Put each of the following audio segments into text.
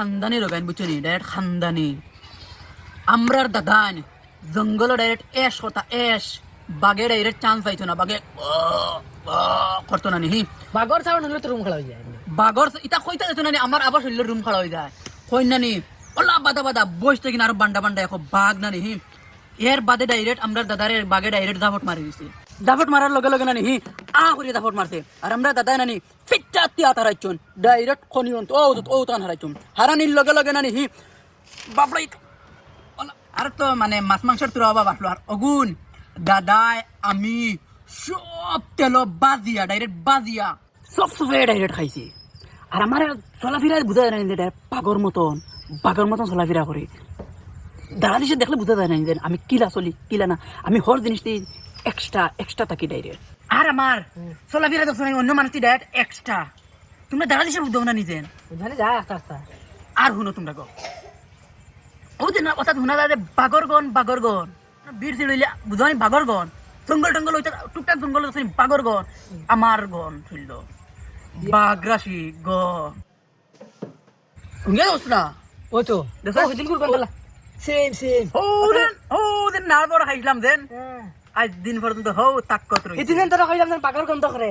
খানদানি রগাইন বুঝছ নি ডাইরেক্ট খানদানি। আমরার দাদান জঙ্গল ডাইরেক্ট এস কথা এস বাগে ডাইরেক্ট চান্স পাইছো না। ও করতো না নি বাগর সাউন্ড হলে তো রুম খেলা হয়ে যায়। বাগর ইটা কইতা যেত না আমার আবার শরীরের রুম খাড়া হয়ে যায়। কই না নি ওলা বাদা বাদা বসতে কিনা আর বান্ডা বান্ডা এখন বাঘ না নি এর বাদে ডাইরেক্ট আমরা দাদারে বাগে ডাইরেক্ট জাফট মারি দিছি। জাফট মারার লগে লগে না নি আ করে জাফট মারছে। আর আমরা দাদা না নি ফিটটা তিয়া হারাইছুন ডাইরেক্ট খনি অন্ত ও ও তান হারাইছুন হারানির লগে লগে না নি বাপলাই আর তো মানে মাছ মাংসের তোর আসলো। আর অগুন দাদাই আমি সব তেল বাজিয়া, ডাইরেক্ট বাজিয়া। সব সবে ডাইরেক্ট খাইছি। আর আমার চলাফেরা বুঝা যায় না পাগর মতন পাগর মতন চলাফেরা করে দাঁড়া দিছে দেখলে বুঝা যায় না আমি কিলা চলি, কিলা না। আমি হর জিনিসটি এক্সট্রা এক্সট্রা থাকি ডাইরেক্ট আর আমার চলাফেরা দেখছ না অন্য মানুষটি ডাইরেক্ট এক্সট্রা তোমরা দাঁড়া দিছে বুঝতে না নিজের বুঝানি যায় আস্তে আস্তে। আর শুনো তোমরা গো। ও যে না অর্থাৎ শুনা যায় বাগরগন বাগরগন বীর চিড়িলে বুঝানি বাগরগন জঙ্গল টঙ্গল হইতে টুকটাক জঙ্গল আছে বাগরগন আমার গন ছিল বাগরাশি গ শুনিয়া দোস না? ওই তো। দেখো। দিলকুর কোন সেম সেম ও দেন ও দেন। নার বড় খাইলাম দেন। আজ দিন পর্যন্ত হো তাক কত রই ইতিদিন তোরা কইলাম না বাগর তো করে।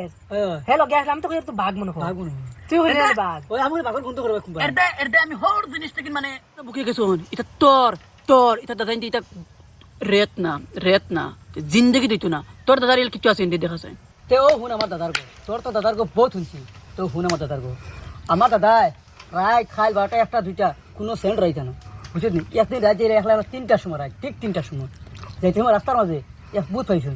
হ্যালো গ্যাস আমি তো তো বাঘ মনে হয়। তুই বাঘ। ওই আমি বাগর কোন তো করে কুম্বা এরদা এরদা আমি হর জিনিস থেকে মানে বুকে গেছো এটা তোর তোর এটা দাদা এটা রেত না রেত না। জিন্দগি দিত না। তোর দাদার এল কিছু আছে দেখা যায়। তে ও হুন আমার দাদার গো। তোর তো দাদার গো বহুত শুনছি। তো হুন আমার দাদার গো। আমার দাদাই রায় খাই বারোটা একটা দুইটা কোনো সেন্ট রাইতে না। বুঝলি? নি একদিন রাজ্যে একলা তিনটার সময় রায় ঠিক তিনটার সময়। যাইতে আমার রাস্তার মাঝে। এক বুথ পাইছো।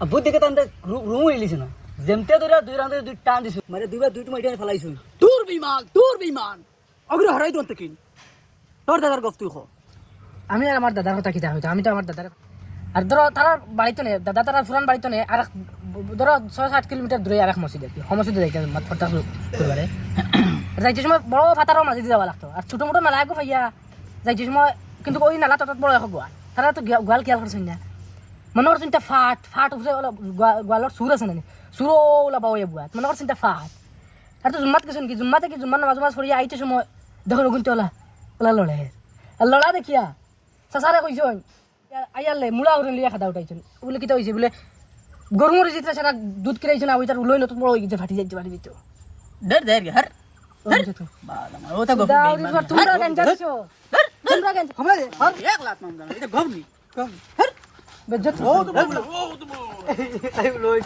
আর বুথ দেখে তার রুম এলিছে না। যেমতে ধরে দুই রাউন্ডে দুই টান দিছো। মানে দুইবার দুই টুমা এটা ফেলাইছো। দূর বিমান দূর বিমান। অগ্র হারাই দন্ত কিন তোর দাদার গপ আমি আর আমার দাদার কথা কিতা হইতো আমি তো আমার দাদার আর ধরো তার বাড়িতে নেই দাদা তার ফুরান বাড়িতে নেই আর ধরো ছয় সাত কিলোমিটার দূরে আর এক মসজিদ আছে মসজিদে যাইতে মাত ফটা করবারে যাইতে সময় বড় ফাতারও দিয়ে যাওয়া লাগতো। আর ছোট মোটো নালা গো ভাইয়া। যাইতে সময় কিন্তু ওই নালা তত বড় এখন গোয়া তারা তো গিয়া- গোয়াল খেয়াল করছেন না। মনে করছেন তা ফাট ফাট উঠে ওলা গোয়া- গোয়ালর সুর আছে না সুর ওলা বাবু বুয়া মনে করছেন তা ফাট। আর তো জুম্মাত গেছেন কি জুম্মাতে কি জুম্মার নামাজ মাজ পড়িয়া আইতে সময় দেখো ওগুনতে ওলা ওলা লড়ে আর লড়া দেখিয়া চাচারে কইছন আইয়ালে মুলা উঠে লিয়া খাদা উঠাইছেন বলে কিতা হয়েছে বলে গরু মরে জিতরা সারা দুধ কিনাইছেন আবু তার উলই নতুন বড় গেছে ফাটি যাইতে পারি দিত দের দের হর তোমরা কেন তোমরা কেন আমরা এক লাত মাম জানা এটা গপ নি গপ হর বেজ্জত ও তো বল ও তো বল আই লই